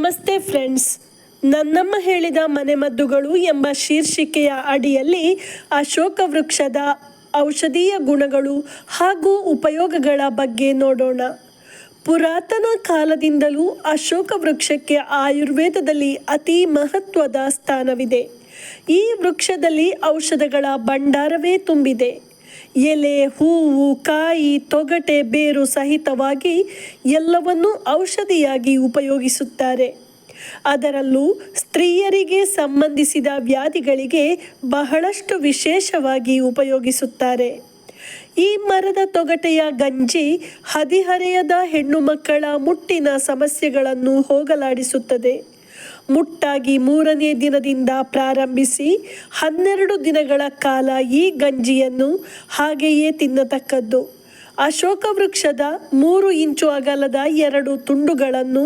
ನಮಸ್ತೆ ಫ್ರೆಂಡ್ಸ್. ನನ್ನಮ್ಮ ಹೇಳಿದ ಮನೆಮದ್ದುಗಳು ಎಂಬ ಶೀರ್ಷಿಕೆಯ ಅಡಿಯಲ್ಲಿ ಅಶೋಕ ವೃಕ್ಷದ ಔಷಧೀಯ ಗುಣಗಳು ಹಾಗೂ ಉಪಯೋಗಗಳ ಬಗ್ಗೆ ನೋಡೋಣ. ಪುರಾತನ ಕಾಲದಿಂದಲೂ ಅಶೋಕ ವೃಕ್ಷಕ್ಕೆ ಆಯುರ್ವೇದದಲ್ಲಿ ಅತಿ ಮಹತ್ವದ ಸ್ಥಾನವಿದೆ. ಈ ವೃಕ್ಷದಲ್ಲಿ ಔಷಧಗಳ ಭಂಡಾರವೇ ತುಂಬಿದೆ. ಎಲೆ, ಹೂವು, ಕಾಯಿ, ತೊಗಟೆ, ಬೇರು ಸಹಿತವಾಗಿ ಎಲ್ಲವನ್ನೂ ಔಷಧಿಯಾಗಿ ಉಪಯೋಗಿಸುತ್ತಾರೆ. ಅದರಲ್ಲೂ ಸ್ತ್ರೀಯರಿಗೆ ಸಂಬಂಧಿಸಿದ ವ್ಯಾಧಿಗಳಿಗೆ ಬಹಳಷ್ಟು ವಿಶೇಷವಾಗಿ ಉಪಯೋಗಿಸುತ್ತಾರೆ. ಈ ಮರದ ತೊಗಟೆಯ ಗಂಜಿ ಹದಿಹರೆಯದ ಹೆಣ್ಣು ಮಕ್ಕಳ ಮುಟ್ಟಿನ ಸಮಸ್ಯೆಗಳನ್ನು ಹೋಗಲಾಡಿಸುತ್ತದೆ. ಮುಟ್ಟಾಗಿ ಮೂರನೇ ದಿನದಿಂದ ಪ್ರಾರಂಭಿಸಿ ಹನ್ನೆರಡು ದಿನಗಳ ಕಾಲ ಈ ಗಂಜಿಯನ್ನು ಹಾಗೆಯೇ ತಿನ್ನತಕ್ಕದ್ದು. ಅಶೋಕ ವೃಕ್ಷದ ಮೂರು ಇಂಚು ಅಗಲದ ಎರಡು ತುಂಡುಗಳನ್ನು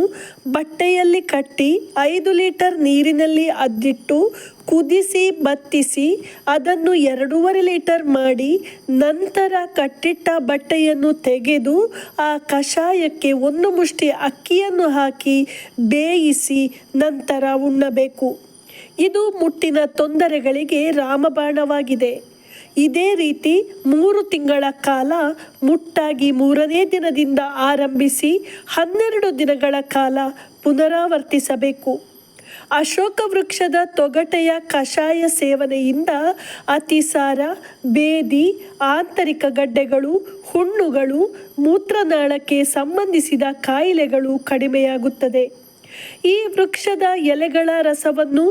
ಬಟ್ಟೆಯಲ್ಲಿ ಕಟ್ಟಿ ಐದು ಲೀಟರ್ ನೀರಿನಲ್ಲಿ ಅದ್ದಿಟ್ಟು ಕುದಿಸಿ ಬತ್ತಿಸಿ ಅದನ್ನು ಎರಡೂವರೆ ಲೀಟರ್ ಮಾಡಿ ನಂತರ ಕಟ್ಟಿಟ್ಟ ಬಟ್ಟೆಯನ್ನು ತೆಗೆದು ಆ ಕಷಾಯಕ್ಕೆ ಒಂದು ಮುಷ್ಟಿ ಅಕ್ಕಿಯನ್ನು ಹಾಕಿ ಬೇಯಿಸಿ ನಂತರ ಉಣ್ಣಬೇಕು. ಇದು ಮುಟ್ಟಿನ ತೊಂದರೆಗಳಿಗೆ ರಾಮಬಾಣವಾಗಿದೆ. ಇದೇ ರೀತಿ ಮೂರು ತಿಂಗಳ ಕಾಲ ಮುಟ್ಟಾಗಿ ಮೂರನೇ ದಿನದಿಂದ ಆರಂಭಿಸಿ ಹನ್ನೆರಡು ದಿನಗಳ ಕಾಲ ಪುನರಾವರ್ತಿಸಬೇಕು. ಅಶೋಕ ವೃಕ್ಷದ ತೊಗಟೆಯ ಕಷಾಯ ಸೇವನೆಯಿಂದ ಅತಿಸಾರ, ಬೇದಿ, ಆಂತರಿಕ ಗಡ್ಡೆಗಳು, ಹುಣ್ಣುಗಳು, ಮೂತ್ರನಾಳಕ್ಕೆ ಸಂಬಂಧಿಸಿದ ಕಾಯಿಲೆಗಳು ಕಡಿಮೆಯಾಗುತ್ತದೆ. ಈ ವೃಕ್ಷದ ಎಲೆಗಳ ರಸವನ್ನು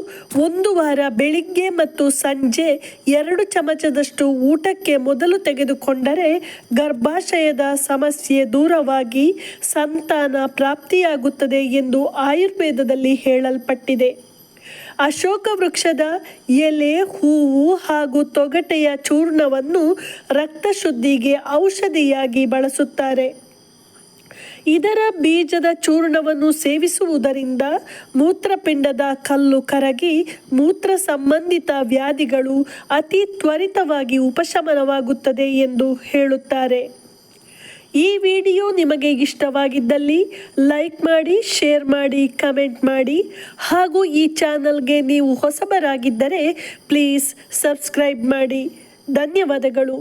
ಒಂದು ವಾರ ಬೆಳಿಗ್ಗೆ ಮತ್ತು ಸಂಜೆ ಎರಡು ಚಮಚದಷ್ಟು ಊಟಕ್ಕೆ ಮೊದಲು ತೆಗೆದುಕೊಂಡರೆ ಗರ್ಭಾಶಯದ ಸಮಸ್ಯೆ ದೂರವಾಗಿ ಸಂತಾನ ಪ್ರಾಪ್ತಿಯಾಗುತ್ತದೆ ಎಂದು ಆಯುರ್ವೇದದಲ್ಲಿ ಹೇಳಲ್ಪಟ್ಟಿದೆ. ಅಶೋಕ ವೃಕ್ಷದ ಎಲೆ, ಹೂವು ಹಾಗೂ ತೊಗಟೆಯ ಚೂರ್ಣವನ್ನು ರಕ್ತ ಶುದ್ಧಿಗೆ ಔಷಧಿಯಾಗಿ ಬಳಸುತ್ತಾರೆ. ಇದರ ಬೀಜದ ಚೂರ್ಣವನ್ನು ಸೇವಿಸುವುದರಿಂದ ಮೂತ್ರಪಿಂಡದ ಕಲ್ಲು ಕರಗಿ ಮೂತ್ರ ಸಂಬಂಧಿತ ವ್ಯಾಧಿಗಳು ಅತಿ ತ್ವರಿತವಾಗಿ ಉಪಶಮನವಾಗುತ್ತದೆ ಎಂದು ಹೇಳುತ್ತಾರೆ. ಈ ವಿಡಿಯೋ ನಿಮಗೆ ಇಷ್ಟವಾಗಿದ್ದಲ್ಲಿ ಲೈಕ್ ಮಾಡಿ, ಶೇರ್ ಮಾಡಿ, ಕಮೆಂಟ್ ಮಾಡಿ. ಹಾಗೂ ಈ ಚಾನಲ್ಗೆ ನೀವು ಹೊಸಬರಾಗಿದ್ದರೆ ಪ್ಲೀಸ್ ಸಬ್ಸ್ಕ್ರೈಬ್ ಮಾಡಿ. ಧನ್ಯವಾದಗಳು.